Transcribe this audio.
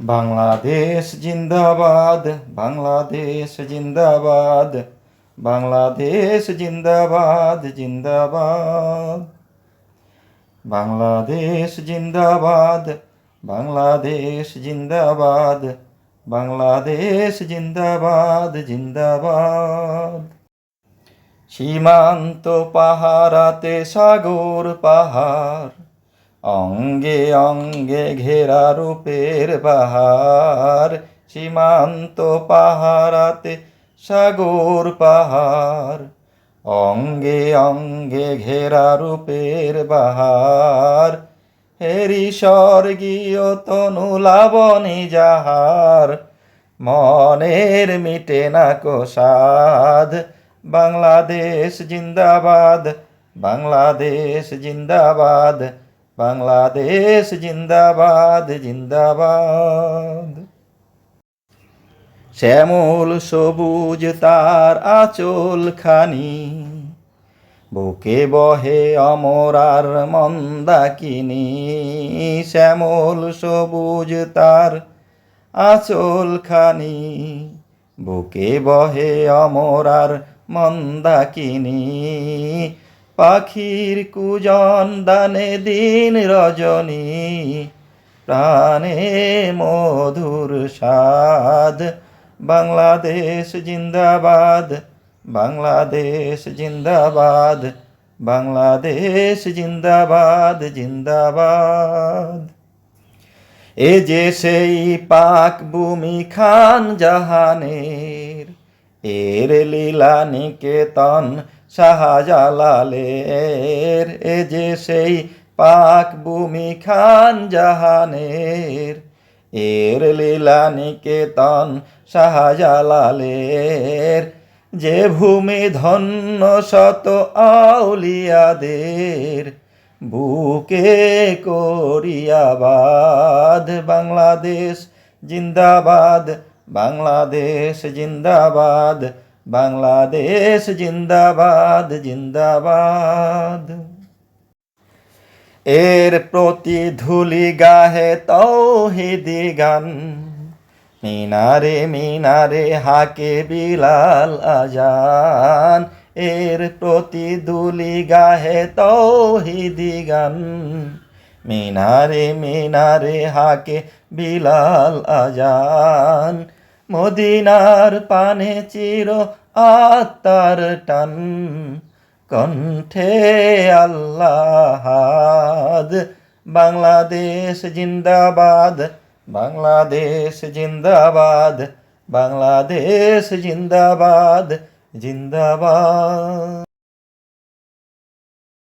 বাংলাদেশ জিন্দাবাদ বাংলাদেশ জিন্দাবাদ বাংলাদেশ জিন্দাবাদ জিন্দাবাদ। বাংলাদেশ জিন্দাবাদ বাংলাদেশ জিন্দাবাদ বাংলাদেশ জিন্দাবাদ জিন্দাবাদ। সীমান্ত পাহারাতে সাগর পাহাড় অঙ্গে অঙ্গে ঘেরা রূপের বাহার সীমান্ত পাহারাতে সাগর পাহাড়। অঙ্গে অঙ্গে ঘেরা রূপের বাহার হেরি স্বর্গীয় তনু লাবণী যাহার। মনের মিটে না কোষাদ বাংলাদেশ জিন্দাবাদ বাংলাদেশ জিন্দাবাদ। বাংলাদেশ জিন্দাবাদ জিন্দাবাদ। শ্যামল সবুজ তার আচল খানি, বুকে বহে অমরার মন্দাকিনি শ্যামল সবুজ তার আচল খানি, বুকে বহে অমরার মন্দাকিনী পাখির কুজন দানে দিন রজনী, প্রাণে মধুর সাদ বাংলাদেশ জিন্দাবাদ বাংলাদেশ জিন্দাবাদ বাংলাদেশ জিন্দাবাদ জিন্দাবাদ। এ যে সেই পাক ভূমি খান জাহানের, এর লীলা নিকেতন শাহজালালের, এ যে সেই পাক ভূমি খান জাহানের। এর লীলা নিকেতন শাহজালালের, যে ভূমি ধন্য শত আউলিয়াদের। বুকে করিয়াবাদ বাংলাদেশ, জিন্দাবাদ বাংলাদেশ, জিন্দাবাদ। বাংলাদেশ জিন্দাবাদ জিন্দাবাদ। এর প্রতি ধুলি গাহে তৌহিদি গান। মিনারে মিনারে হাকে বিলাল আজান। এর প্রতি দুলি গাহে তৌহিদি গান। মিনারে মিনারে হাকে বিলাল আজান। মদিনার পানে চির আত্মার টান। কণ্ঠে আল্লাহাদ বাংলাদেশ জিন্দাবাদ বাংলাদেশ জিন্দাবাদ বাংলাদেশ জিন্দাবাদ জিন্দাবাদ।